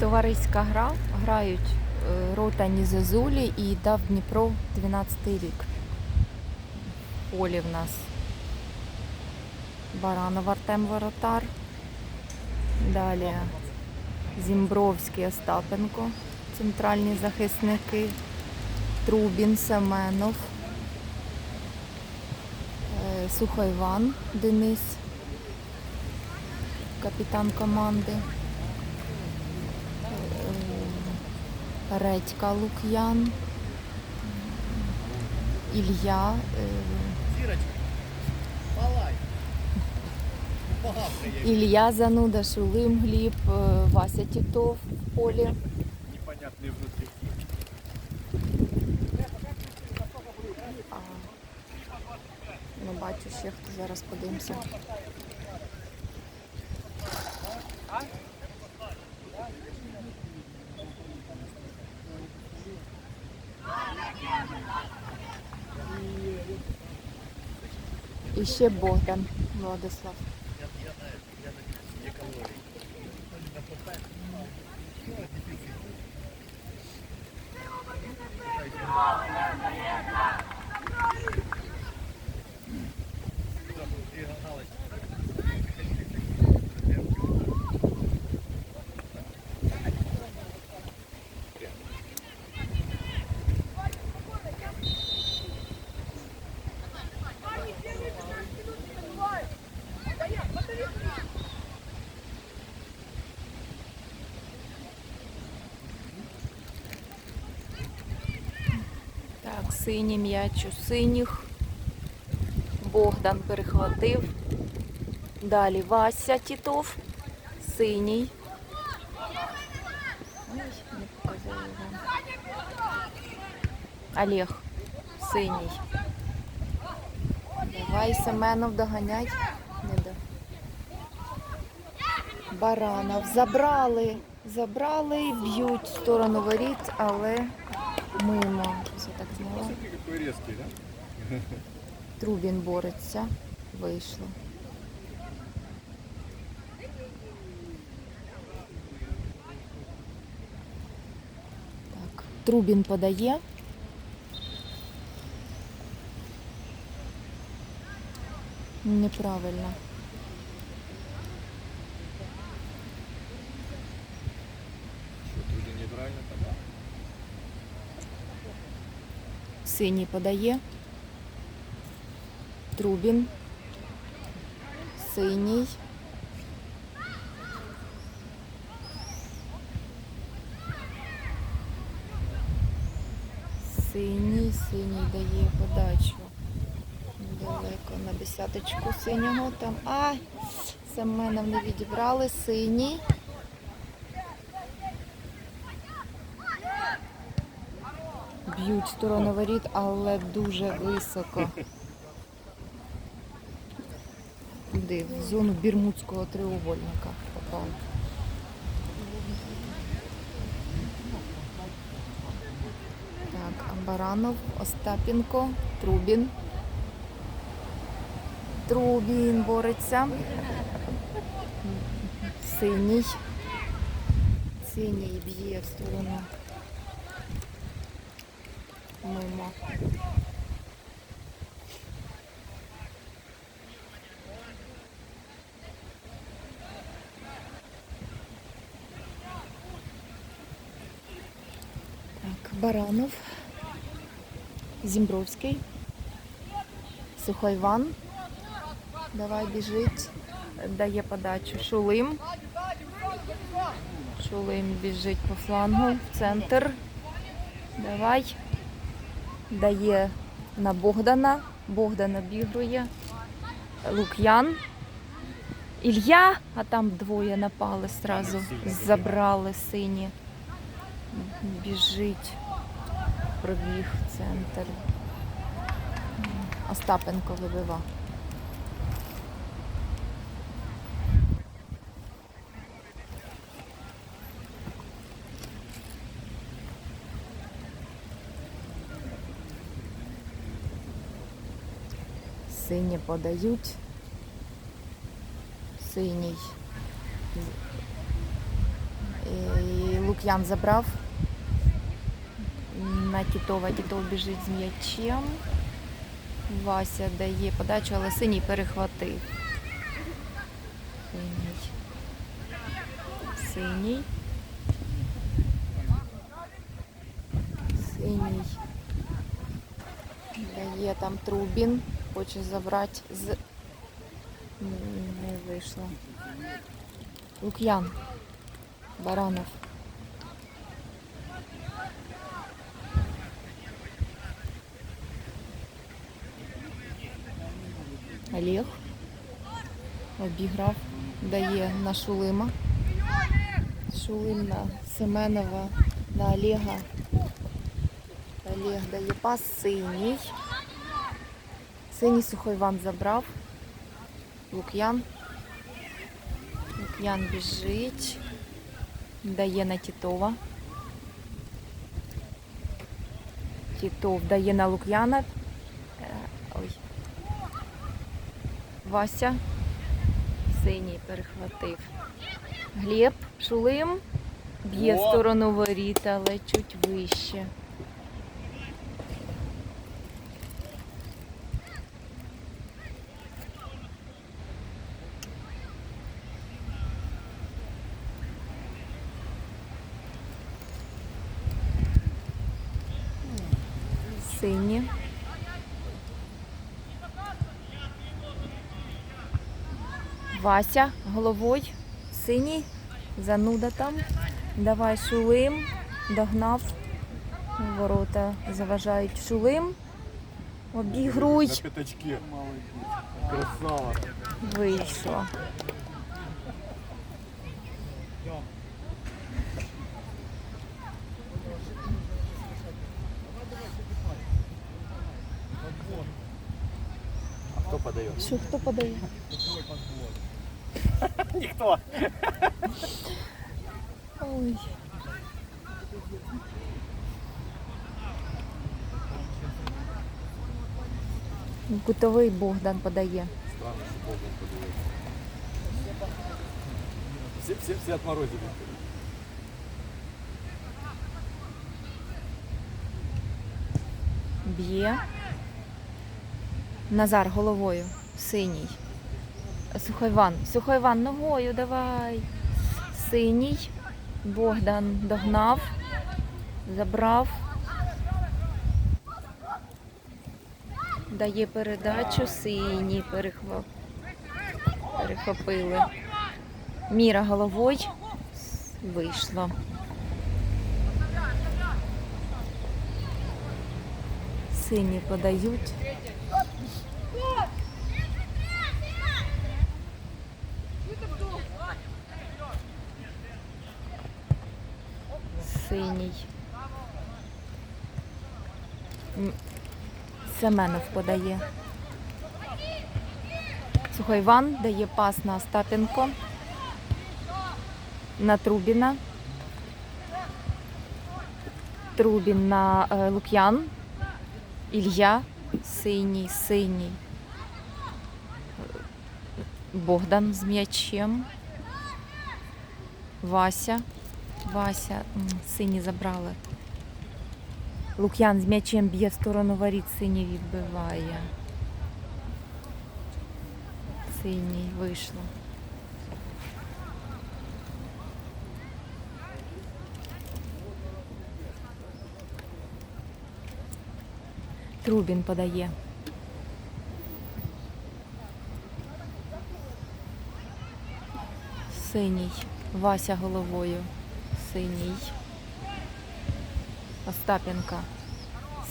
Товариська гра. Грають е, Ротані Зазулі і дав Дніпро 12 рік. В полі в нас Баранов Артем Воротар. Далі Зімбровський Остапенко, центральні захисники. Трубін Семенов. Е, Сухайван Денис, капітан команди. Е, Редька Лук'ян. Ілля. е. Багато Зануда, Шулим Гліб, е, Вася Тітов в полі. Непонятний внутрі. Не бачу ще хто зараз подивимося. І ще Богдан Владислав. Я, я знаю, я на є калорії. На попе. Синій м'яч у синіх. Богдан перехватив. Далі Вася Тітов. Синій. Олег. Синій. Давай, Семенов, доганять. Не до. Баранов. Забрали. Забрали, б'ють в сторону воріт, але мимо. Резкий, да? Трубін бореться. Вийшло. Так, Трубін подає. Неправильно. Що, туди неправильно там? Синій подає. Трубін. Синій. Синій, синій дає подачу. Далеко на десяточку синього там. Ай! Семенов не відібрали. Синій. Б'ють в сторону воріт, але дуже високо. Куди? В зону Бірмудського треугольника попав. Так, Амбаранов, Остапенко, Трубін. Трубін бореться. Синій. Синій б'є в сторону мимо. Так, Баранов, Зімбровський, Сухойван. Давай біжить, дає подачу. Шулим. Шулим біжить по флангу в центр. Давай. Дає на Богдана. Богдан обігрує. Лук'ян. Ілья, а там двоє напали сразу. Забрали сині. Біжить. Пробіг в центр. Остапенко вибива. Сині подають. Синій. І Лук'ян забрав. На Тітова. Тітов біжить з м'ячем. Вася дає подачу, але синій перехватив. Синій. Синій. Синій. Дає там Трубін. Хоче забрати з. Не вийшло. Лук'ян. Баранов. Олег. Обіграв. Дає на Шулима. Шулим на Семенова, на Олега. Олег дає пас синій. Синій сухой Іван забрав. Лук'ян. Лук'ян біжить. Дає на Тітова. Тітов дає на Лук'яна. Е, Ой. Вася. Синій перехватив. Глеб, Шулим. Б'є сторону воріт, але чуть вище. Сині. Вася головою. Синій. Зануда там. Давай шулим. Догнав. Ворота заважають шулим. Обігруй. Красава. Вийшло. А кто подает? Що хто подає? Никто. Ой. Кутовий Богдан подає. Странно, что Богдан подает. Все, все, все отморозили. Б'є. Назар головою. Синій. Сухойван. Сухойван ногою давай. Синій. Богдан догнав. Забрав. Дає передачу. Синій перехвап... перехопили. Міра головою. Вийшло. Сині подають. Синій. М, Семенов подає. Сухой Іван дає пас на Остапенко. На Трубіна. Трубін на е, Лук'ян. Ілля, синій, синій. Богдан з м'ячем. Вася. Вася, сині забрали. Лук'ян з м'ячем б'є в сторону воріт, синій відбиває. Синій вийшло. Трубін подає. Синій. Вася головою. Синій. Остапенка.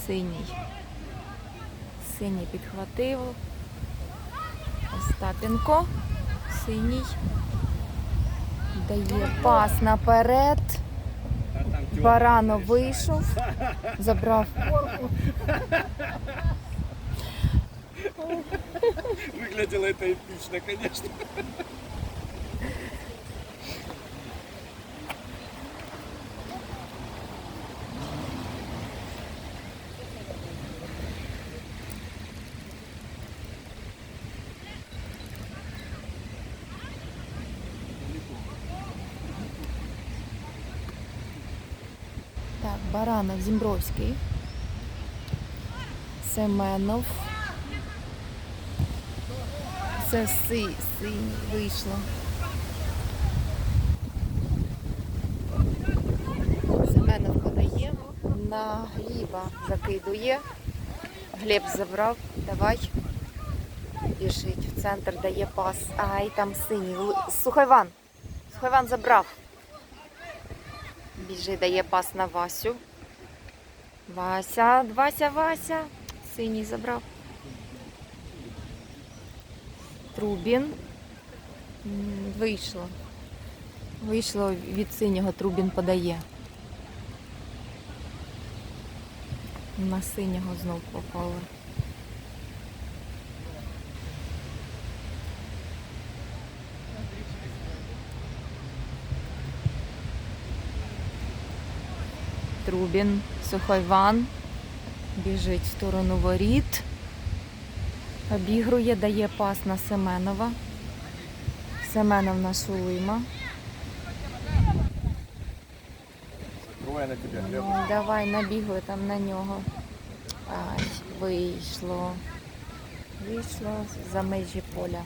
Синій. Синій підхватив. Остапенко. Синій. Дає пас наперед. Барано вийшов. Забрав Выглядело это эпично, конечно. Зімбровський. Семенов. Це си, синій вийшло. Семенов подає. На Гліба закидує. Глеб забрав. Давай. Біжить в центр, дає пас. Ай, там синій. Сухайван. Сухайван забрав. Біжить, дає пас на Васю. Вася, Вася, Вася. Синій забрав. Трубін. Вийшло. Вийшло від синього Трубін подає. На синього знов попали. Трубін, Сухойван. Біжить в сторону воріт. Обігрує, дає пас на Семенова. Семенов на Шулима. Двое на. Ну, Давай набігує там на нього. Ай, вийшло. Вийшло за межі поля.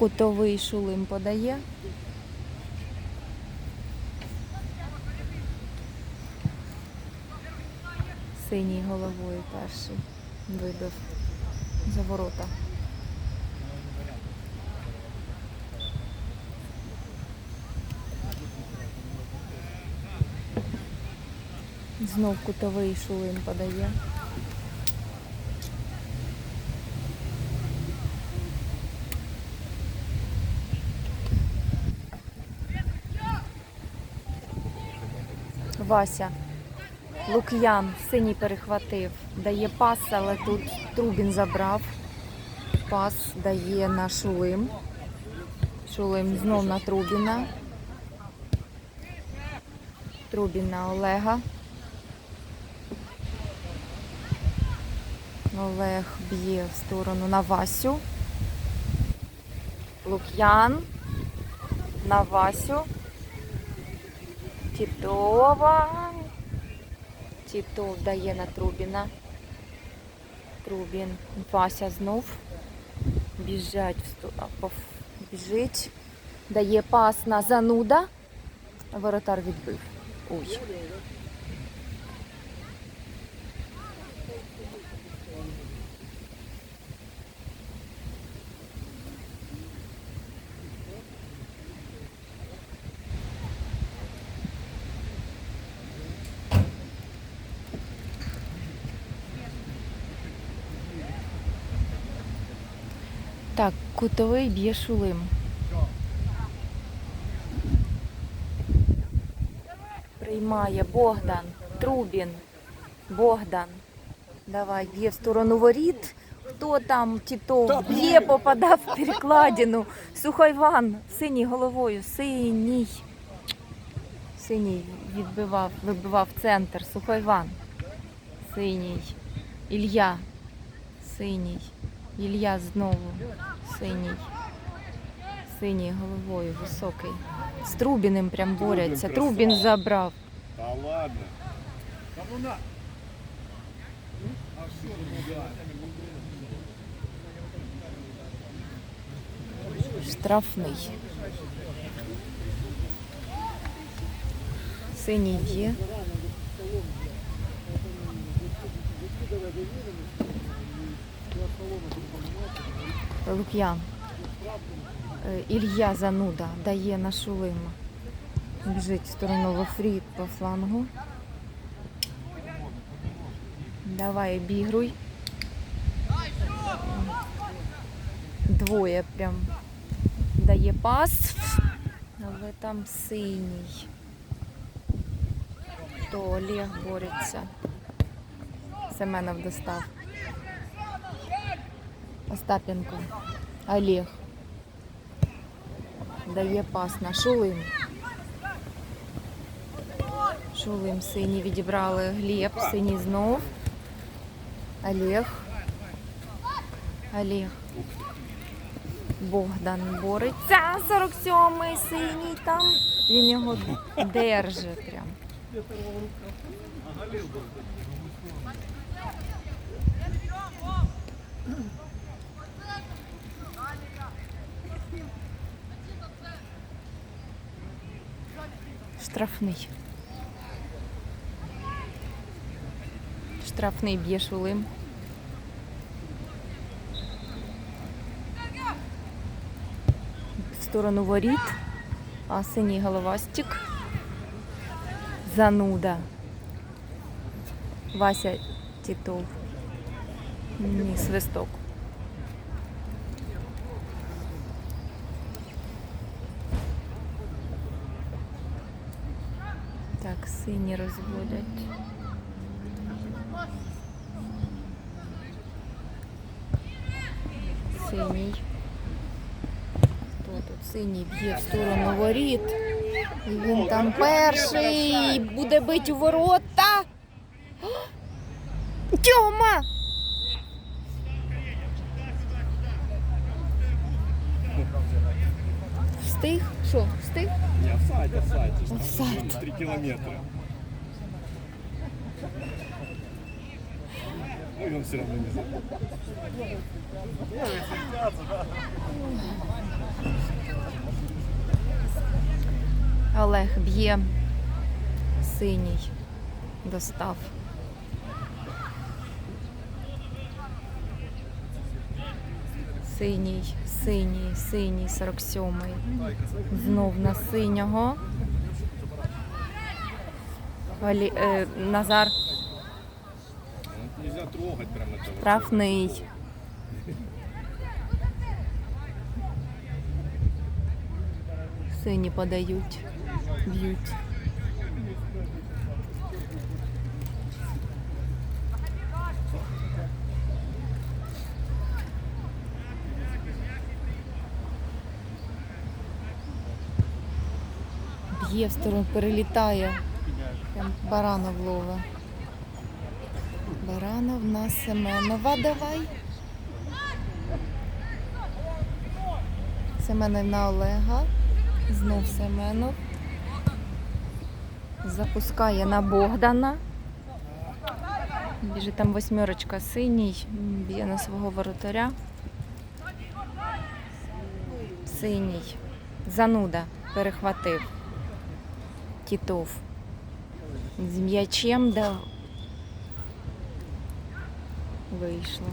Кутовий шулим подає. Синій головою перший вибив за ворота. Знов кутовий шулим подає. Вася. Лук'ян синій перехватив, дає пас, але тут Трубін забрав. Пас дає на Шулим. Шулим знов на Трубіна. Трубін на Олега. Олег б'є в сторону на Васю. Лук'ян на Васю. Тітова. Тітов дає на Трубіна. Трубін. Вася знов. Біжать біжить. Дає пас на зануда. Воротар відбив. Ой. Так, кутовий б'є шулим. Приймає Богдан, Трубін, Богдан. Давай, б'є в сторону воріт. Хто там Тітов? Б'є, попадав в перекладину. Сухойван, синій головою, синій. Синій відбивав, вибивав центр. Сухойван. Синій. Ілля. Синій. Ілля знову синій. Синій головою високий. З Трубіним прям борються. Трубін забрав. Да ладно. Кому на? Штрафний. Синій б'є. Лук'ян. Е, Ілля Зануда дає на Шулима. Біжить в сторону Лофрід по флангу. Давай, обігруй. Двоє прям дає пас, але там синій. То Олег бореться. Семенов достав. Остапенко. Олег. Дає пас на Шулим. Шулим синій відібрали Глеб, синій знов. Олег. Олег. Богдан бореться. 47-й синій там. Він його держить прям. Штрафний. Штрафний б'є шулим. В сторону воріт. А синій головастик. Зануда. Вася Титов. Ні, свисток. Так, сині розводять. Синій. Хто тут синій б'є в сторону воріт? Він там перший буде бить у ворота. Тьома! Встиг? Що, встиг? Не, офсайд. Три километра. Ну и он все равно не забыл. Олег б'є синій. Достав. Синій, синій, синій, 47-й. Знов на синього. Валі, е, Назар штрафний. Сині подають, б'ють. Б'є в сторону, перелітає. Прям Баранов лове. Баранов на Семенова давай. Семенов на Олега. Знов Семенов. Запускає на Богдана. Біжить там восьмерочка синій, б'є на свого воротаря. Синій. Зануда перехватив. Тітов. З м'ячем дав. Вийшло.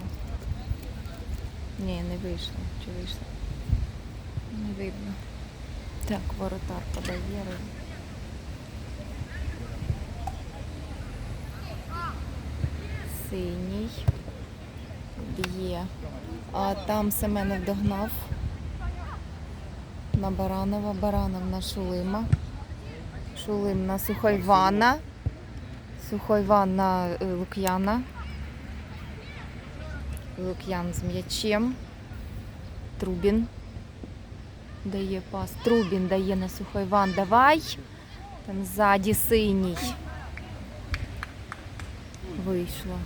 Ні, не вийшло. Чи вийшло? Не видно. Так, воротар подає. Синій. Б'є. А там Семенов догнав. На Баранова. Баранов на Шулима. Шулим Сухойвана, Сухойвана. Сухойван на е, Лук'яна. Лук'ян з м'ячем. Трубін дає пас. Трубін дає на Сухойван. Давай. Там ззаді синій. Вийшло.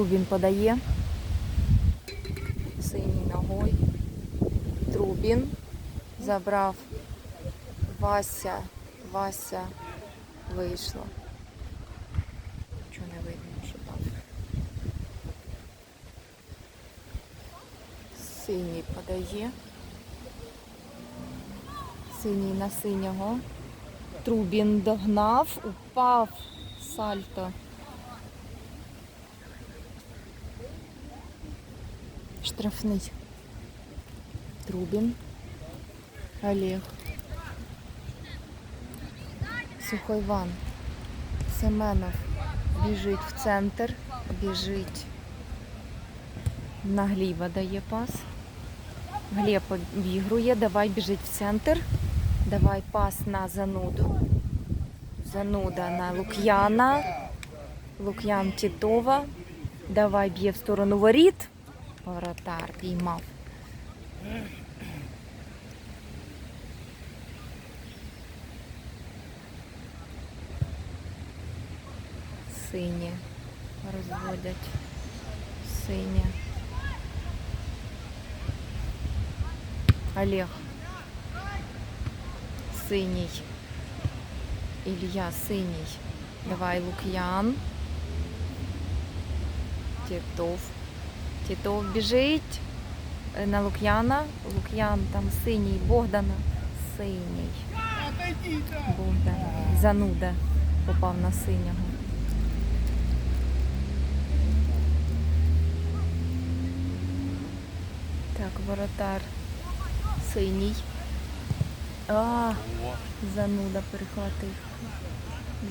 Трубін подає. Синій ногой. Трубін. Забрав Вася. Вася вийшло. Чого не видно, що там. Синій подає. Синій на синього. Трубін догнав, упав. Сальто. Штрафний. Трубін. Олег. Сухойван. Семенов біжить в центр, біжить. На Гліба дає пас. Глеб обігрує, давай біжить в центр. Давай пас на зануду. зануда на Лук'яна. Лук'ян Тітова. Давай б'є в сторону воріт. Воротар піймав. Сині розводять. Сині. Олег. Синій. Ілля синій. Давай Лук'ян. Тітов. Тітов біжить е, на Лук'яна. Лук'ян там синій. Богдана. Синій. Богдан. Зануда. Попав на синього. Так, воротар. Синій. А, зануда перехватив.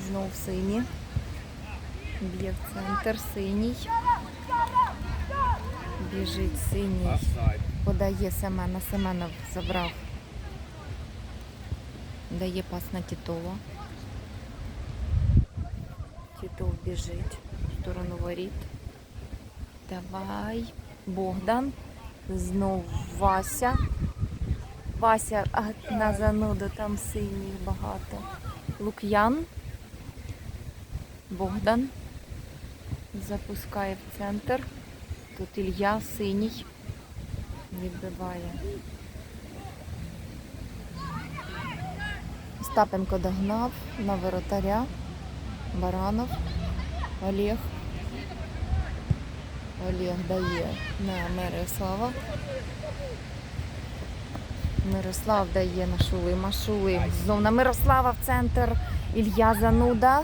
Знов синій. Б'є в центр, синій. Біжить синій. Подає Семена. Семенов забрав. Дає пас на Тітова. Тітов біжить в сторону воріт. Давай. Богдан. Знов Вася. Вася а, на зануду, там синіх багато. Лук'ян. Богдан. Запускає в центр. Тут Ілля синій. Відбиває. Остапенко догнав на воротаря. Баранов. Олег. Олег дає на Мирослава. Мирослав дає на Шулима. Шулим. Знов на Мирослава в центр. Ілья Зануда.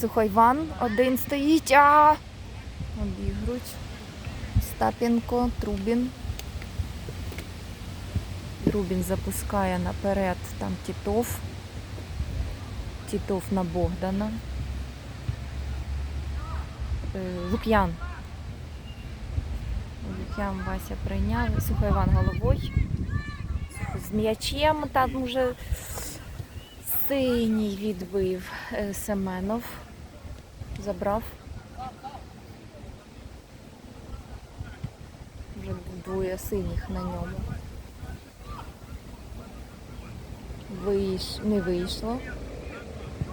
Сухойван один стоїть. А! Обігрують. Остапенко, Трубін. Трубін запускає наперед там Тітов. Тітов на Богдана. Е, Лук'ян. Лук'ян Вася прийняв. Сухой Іван головою. З м'ячем там уже синій відбив е, Семенов. Забрав. Вже двоє синіх на ньому. Вийш... Не вийшло.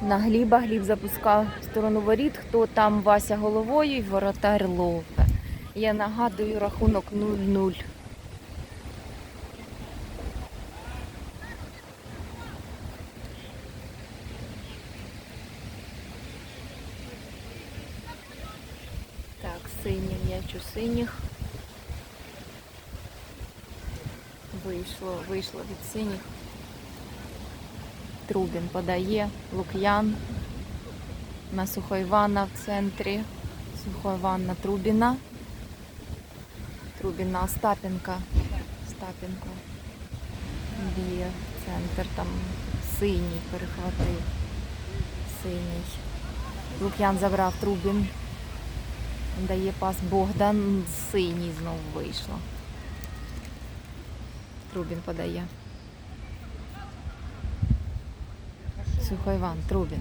На Гліба Гліб запускав в сторону воріт, хто там Вася головою і воротар лове. Я нагадую рахунок 0-0. Так, синій м'яч у синіх. Вийшло, вийшло від синіх. Трубін подає, Лук'ян на Сухойвана в центрі. Сухойван на Трубіна. Трубін на Остапенка. Остапенко б'є в центр, там синій перехватив. Синій. Лук'ян забрав Трубін. Дає пас Богдан. Синій знову вийшло. Трубін подає. Сухойван, Трубін.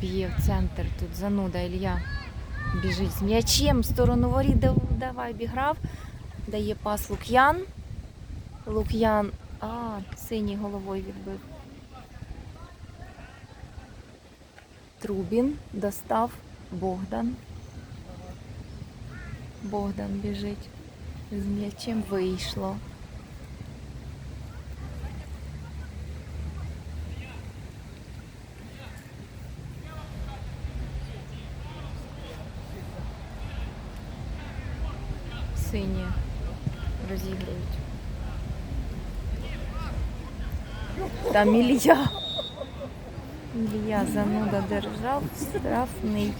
Б'є в центр. Тут зануда Ілья. Біжить з м'ячем в сторону воріт. Дав- Давай обіграв. Дає пас Лук'ян. Лук'ян. А, синій головою відбив. Трубін достав Богдан. Богдан біжить. З м'ячем вийшло. Сині розігрують. Там Ілля. Ілля зануда держав, штрафний.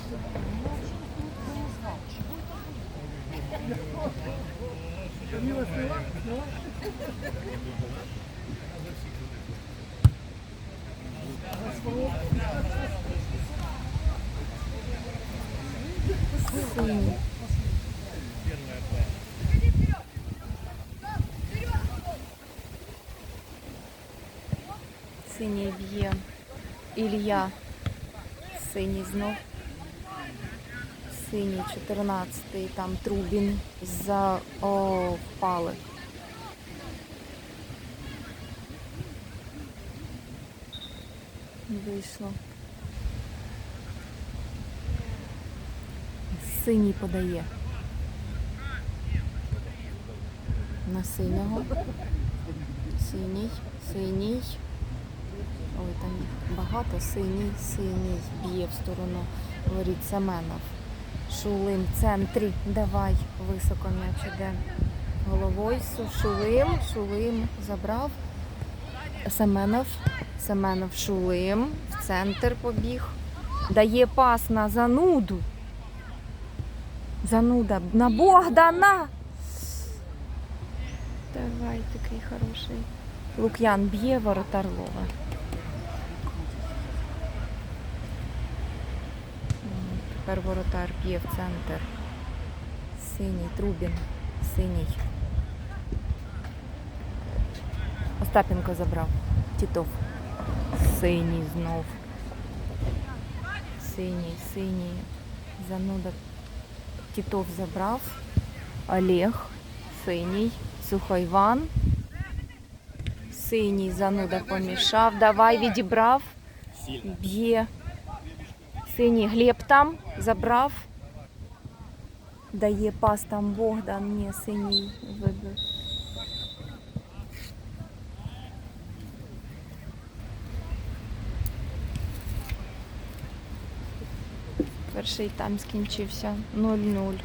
Синій. Синій б'є. Ілля. Синій знов. Синій 14-й, там Трубін за о, впали. Вийшло. Синій подає. На синього. Синій, синій. Ой, там багато. Синій, синій б'є в сторону воріт Семенов. Шулим в центрі. Давай, високо м'яч іде. Головою Шулим, Шулим забрав. Семенов. Семенов Шулим. В центр побіг. Дає пас на зануду. Зануда на Богдана. Давай, такий хороший. Лук'ян б'є воротар Лова. Тепер воротар б'є в центр. Синій, Трубін, синій. Остапенко забрав. Тітов. Синій знов. Синій, синій. Зануда. Тітов забрав. Олег. Синій. Сухойван. Синій зануда помішав. Давай відібрав. Б'є. Синій Глеб там забрав. Дає пас там Богдан. Ні, синій вибив. Перший там скінчився 0-0.